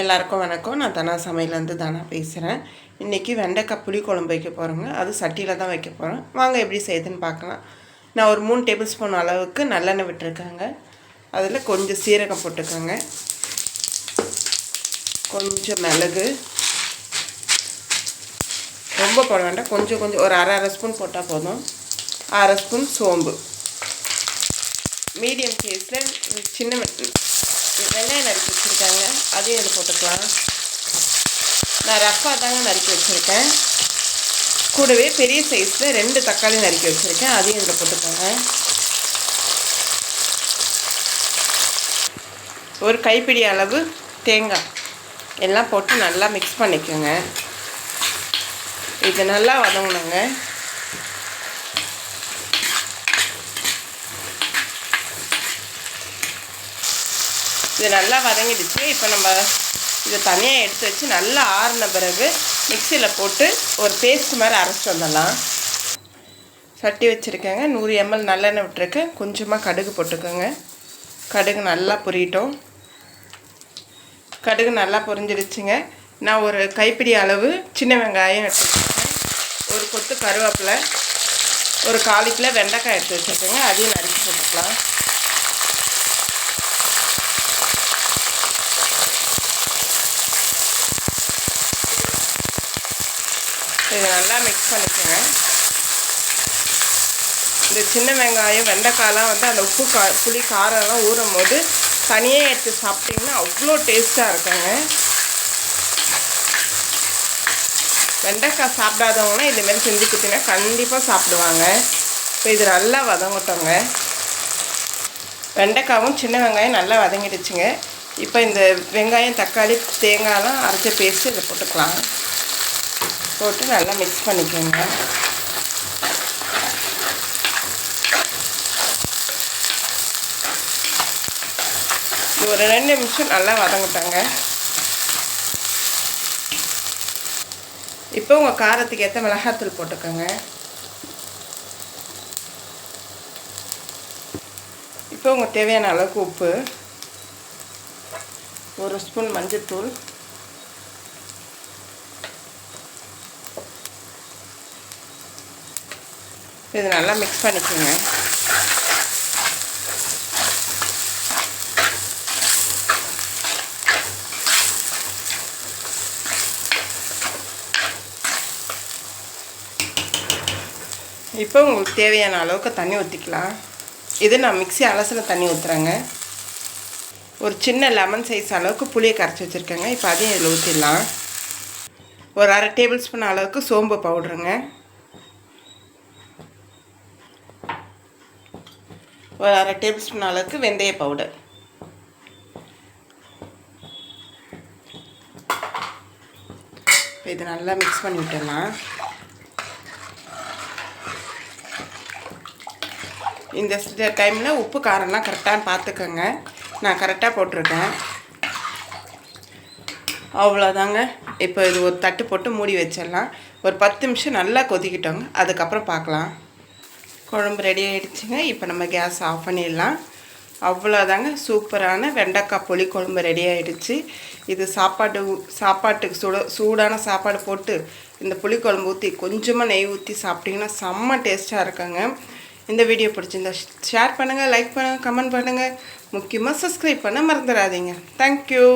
எல்லாருக்கும் வணக்கம். நான் தனா சமையலேருந்து தானா பேசுகிறேன். இன்றைக்கி வெண்டைக்காய் புளி குழம்பு வைக்க போகிறோங்க. அது சட்டியில் தான் வைக்க போகிறோம். வாங்க எப்படி செய்யுதுன்னு பார்க்கலாம். நான் ஒரு மூணு டேபிள் ஸ்பூன் அளவுக்கு நல்லெண்ணெய் விட்டுருக்காங்க. அதில் கொஞ்சம் சீரகம் போட்டுக்கோங்க. கொஞ்சம் மிளகு. ரொம்ப போட வேண்டாம். கொஞ்சம் கொஞ்சம் ஒரு அரை அரை ஸ்பூன் போட்டால் போதும். அரை ஸ்பூன் சோம்பு. மீடியம் சைஸில் சின்ன வெங்காயம் நறுக்கி வச்சுருக்காங்க. அதையும் இதில் போட்டுக்கலாம். நான் ரஃபாக தாங்க நறுக்கி வச்சுருக்கேன். கூடவே பெரிய சைஸில் ரெண்டு தக்காளி நறுக்கி வச்சுருக்கேன். அதையும் இதில் போட்டுக்கோங்க. ஒரு கைப்பிடி அளவு தேங்காய். எல்லாம் போட்டு நல்லா மிக்ஸ் பண்ணிக்கோங்க. இது நல்லா வதங்கினாங்க இது நல்லா வதங்கிடுச்சு. இப்போ நம்ம இதை தனியாக எடுத்து வச்சு நல்லா ஆறின பிறகு மிக்சியில் போட்டு ஒரு பேஸ்ட் மாதிரி அரைச்சி வந்துடலாம். சட்டி வச்சுருக்கேங்க. நூறு எம்எல் நல்லெண்ணெய் விட்டுருக்கேன். கொஞ்சமாக கடுகு போட்டுக்கோங்க. கடுகு நல்லா பொரியட்டும். கடுகு நல்லா பொரிஞ்சிடுச்சுங்க. நான் ஒரு கைப்பிடி அளவு சின்ன வெங்காயம் எடுத்து வச்சுருக்கேன். ஒரு கொத்து கருவேப்பிலை ஒரு காலு கிலோ வெண்டைக்காய் எடுத்து வச்சுருக்கேங்க. அதையும் நறுக்கி போட்டுக்கலாம். இதை நல்லா மிக்ஸ் பண்ணிக்கோங்க இந்த சின்ன வெங்காயம் வெண்டைக்காயெலாம் வந்து அந்த உப்பு கா புளி காரம்லாம் ஊறும் போது தனியாக எடுத்து சாப்பிட்டிங்கன்னா அவ்வளோ டேஸ்ட்டாக இருக்குங்க. வெண்டைக்காய் சாப்பிடாதவங்கன்னா இதுமாரி செஞ்சு கொடுத்தீங்கன்னா கண்டிப்பாக சாப்பிடுவாங்க. இப்போ இது நல்லா வதங்கட்டோங்க. வெண்டைக்காவும் சின்ன வெங்காயம் நல்லா வதங்கிடுச்சுங்க. இப்போ இந்த வெங்காயம் தக்காளி தேங்காயெலாம் அரைச்ச பேஸ்ட்டு இதை போட்டுக்கலாம். போட்டு நல்லா மிக்ஸ் பண்ணிக்கோங்க. ஒரு ரெண்டு நிமிஷம் நல்லா வதங்கிட்டாங்க. இப்போ உங்கள் காரத்துக்கு ஏற்ற மிளகாத்தூள் போட்டுக்கோங்க. இப்போ உங்கள் தேவையான அளவுக்கு உப்பு. ஒரு ஸ்பூன் மஞ்சள் இது நல்லா மிக்ஸ் பண்ணிக்கோங்க. இப்போ உங்களுக்கு தேவையான அளவுக்கு தண்ணி ஊற்றிக்கலாம் இது நான் மிக்சி அலசில் தண்ணி ஊற்றுறேங்க ஒரு சின்ன லெமன் சைஸ் அளவுக்கு புளியை கரைச்சி வச்சுருக்கேங்க. இப்போ அதையும் இதில் ஊற்றிடலாம் ஒரு அரை டேபிள் ஸ்பூன் அளவுக்கு சோம்பு பவுட்ருங்க ஒரு அரை டேபிள் ஸ்பூன் அளவுக்கு வெந்தய பவுடர் இது நல்லா மிக்ஸ் பண்ணி விட்டுடலாம். இந்த டைமில் உப்பு காரம்லாம் கரெக்டாக பார்த்துக்கோங்க நான் கரெக்டாக போட்டிருக்கேன். அவ்வளோதாங்க இப்போ இது ஒரு தட்டு போட்டு மூடி வச்சிடலாம். ஒரு பத்து நிமிஷம் நல்லா கொதிக்கிட்டோங்க. அதுக்கப்புறம் பார்க்கலாம் குழம்பு ரெடி ஆகிடுச்சுங்க இப்போ நம்ம கேஸ் ஆஃப் பண்ணிடலாம். அவ்வளோதாங்க சூப்பரான வெண்டைக்காய் புளி குழம்பு ரெடி ஆகிடுச்சு இது சாப்பாடு சாப்பாட்டுக்கு சூட சூடான சாப்பாடு போட்டு இந்த புளி குழம்பு ஊற்றி கொஞ்சமாக நெய் ஊற்றி சாப்பிட்டிங்கன்னா செம்ம டேஸ்ட்டாக இருக்குங்க. இந்த வீடியோ பிடிச்சிருந்தா ஷேர் பண்ணுங்கள் லைக் பண்ணுங்கள் கமெண்ட் பண்ணுங்கள் முக்கியமாக சப்ஸ்கிரைப் பண்ண மறந்துடாதீங்க. தேங்க்யூ